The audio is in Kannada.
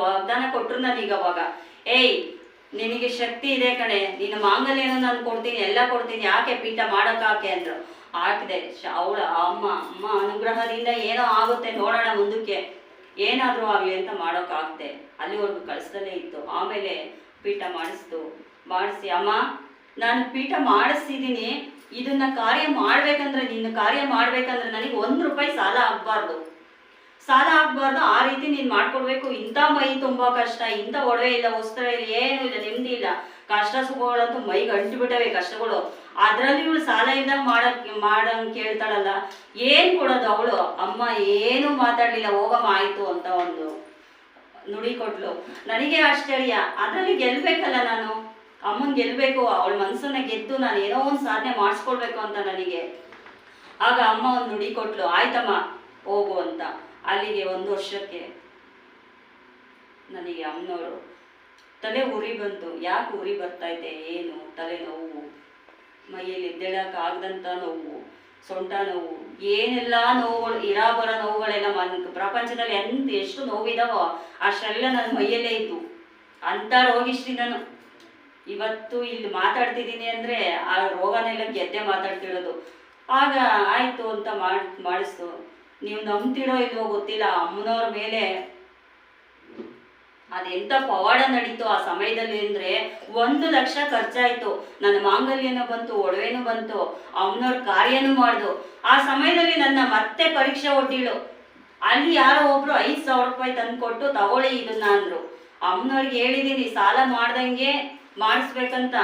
ವಾಗ್ದಾನ ಕೊಟ್ರು ನನಗೆ ಅವಾಗ. ಏಯ್, ನಿನಗೆ ಶಕ್ತಿ ಇದೆ ಕಣೆ. ನಿನ್ನ ಮಾಂಗಲ್ಯನೂ ನಾನು ಕೊಡ್ತೀನಿ, ಎಲ್ಲ ಕೊಡ್ತೀನಿ. ಯಾಕೆ ಪೀಠ ಮಾಡೋಕ್ಕಾಕೆ ಅಂದ್ರು. ಹಾಕಿದೆ ಅವಳ ಅಮ್ಮ ಅಮ್ಮ ಅನುಗ್ರಹದಿಂದ ಏನೋ ಆಗುತ್ತೆ ನೋಡೋಣ ಮುಂದಕ್ಕೆ. ಏನಾದರೂ ಆಗಲಿ ಅಂತ ಮಾಡೋಕ್ಕಾಗ್ದೆ ಅಲ್ಲಿವರೆಗೂ ಕಳಿಸ್ದಲ್ಲೇ ಇತ್ತು. ಆಮೇಲೆ ಪೀಠ ಮಾಡಿಸ್ತು. ಮಾಡಿಸಿ, ಅಮ್ಮ, ನಾನು ಪೀಠ ಮಾಡಿಸ್ತಿದ್ದೀನಿ. ಇದನ್ನ ಕಾರ್ಯ ಮಾಡ್ಬೇಕಂದ್ರೆ, ನಿನ್ನ ಕಾರ್ಯ ಮಾಡ್ಬೇಕಂದ್ರೆ ನನಗೆ ಒಂದು ರೂಪಾಯಿ ಸಾಲ ಆಗಬಾರ್ದು. ಸಾಲ ಆಗ್ಬಾರ್ದು, ಆ ರೀತಿ ನೀನು ಮಾಡ್ಕೊಡ್ಬೇಕು. ಇಂಥ ಮೈ ತುಂಬ ಕಷ್ಟ, ಇಂಥ ಒಡವೆ ಇಲ್ಲ, ವಸ್ತ್ರ ಇಲ್ಲ, ಏನು ಇಲ್ಲ, ನೆಮ್ಮದಿ ಇಲ್ಲ. ಕಷ್ಟ ಸುಖಗಳಂತೂ ಮೈಗೆ ಅಂಟಿಬಿಟ್ಟವೆ ಕಷ್ಟಗಳು. ಅದರಲ್ಲಿ ಇವಳು ಸಾಲ ಇದ್ದಾಗ ಮಾಡಕ್ ಮಾಡಂಗ್ ಕೇಳ್ತಾಳಲ್ಲ. ಏನು ಕೊಡೋದು ಅವಳು? ಅಮ್ಮ, ಏನು ಮಾತಾಡ್ಲಿಲ್ಲ, ಹೋಗಮ್ಮ, ಆಯ್ತು ಅಂತ ಒಂದು ನುಡಿ ಕೊಟ್ಲು. ನನಗೆ ಆಶ್ಚರ್ಯ. ಅದರಲ್ಲಿ ಗೆಲ್ಬೇಕಲ್ಲ ನಾನು? ಅಮ್ಮನ್ ಗೆಲ್ಬೇಕು, ಅವಳ ಮನಸ್ಸನ್ನ ಗೆದ್ದು ನಾನು ಏನೋ ಒಂದು ಸಾಧನೆ ಮಾಡಿಸ್ಕೊಳ್ಬೇಕು ಅಂತ ನನಗೆ. ಆಗ ಅಮ್ಮ ಒಂದು ನುಡಿ ಕೊಟ್ಲು. ಆಯ್ತಮ್ಮ, ಹೋಗು ಅಂತ. ಅಲ್ಲಿಗೆ ಒಂದು ವರ್ಷಕ್ಕೆ ನನಗೆ ಅಮ್ಮನವರು ತಲೆ ಉರಿ ಬಂತು. ಯಾಕೆ ಉರಿ ಬರ್ತೈತೆ ಏನು? ತಲೆನೋವು ಮೈಯಲ್ಲಿ ಎದ್ದೇಳಕ್ಕಾಗ್ದಂಥ ನೋವು, ಸೊಂಟ ನೋವು, ಏನೆಲ್ಲ ನೋವುಗಳು ಇರಾ ಬರೋ ನೋವುಗಳೆಲ್ಲ ಪ್ರಪಂಚದಲ್ಲಿ ಎಂತ ಎಷ್ಟು ನೋವಿದಾವೋ ಅಷ್ಟೆಲ್ಲ ನನ್ನ ಮೈಯಲ್ಲೇ ಇದ್ದು. ಅಂತ ರೋಗಿಷ್ಟಿ ನಾನು. ಇವತ್ತು ಇಲ್ಲಿ ಮಾತಾಡ್ತಿದ್ದೀನಿ ಅಂದರೆ ಆ ರೋಗನೆಲ್ಲ ಗೆದ್ದೆ ಮಾತಾಡ್ತಿರೋದು. ಆಗ ಆಯಿತು ಅಂತ ಮಾಡಿ ಮಾಡಿಸ್ತು. ನೀವು ನಂಬ್ತಿರೋ ಇಲ್ವೋ ಗೊತ್ತಿಲ್ಲ, ಅಮ್ಮನವ್ರ ಮೇಲೆ ಅದೆಂತ ಪವಾಡ ನಡೀತು ಆ ಸಮಯದಲ್ಲಿ ಅಂದ್ರೆ ಒಂದು ಲಕ್ಷ ಖರ್ಚಾಯ್ತು. ನನ್ನ ಮಾಂಗಲ್ಯನೂ ಬಂತು, ಒಡವೆನೂ ಬಂತು ಅಮ್ಮನವ್ರ ಕಾರ್ಯನೂ ಮಾಡ್ದು. ಆ ಸಮಯದಲ್ಲಿ ನನ್ನ ಮತ್ತೆ ಪರೀಕ್ಷೆ ಒಡ್ಡಿಳು. ಅಲ್ಲಿ ಯಾರೋ ಒಬ್ರು ಐದು ಸಾವಿರ ರೂಪಾಯಿ ತಂದುಕೊಟ್ಟು ತಗೊಳ್ಳಿ ಇದನ್ನ ಅಂದ್ರು. ಅಮ್ಮನವ್ರಿಗೆ ಹೇಳಿದೀನಿ, ಸಾಲ ಮಾಡ್ದಂಗೆ ಮಾಡಿಸ್ಬೇಕಂತ.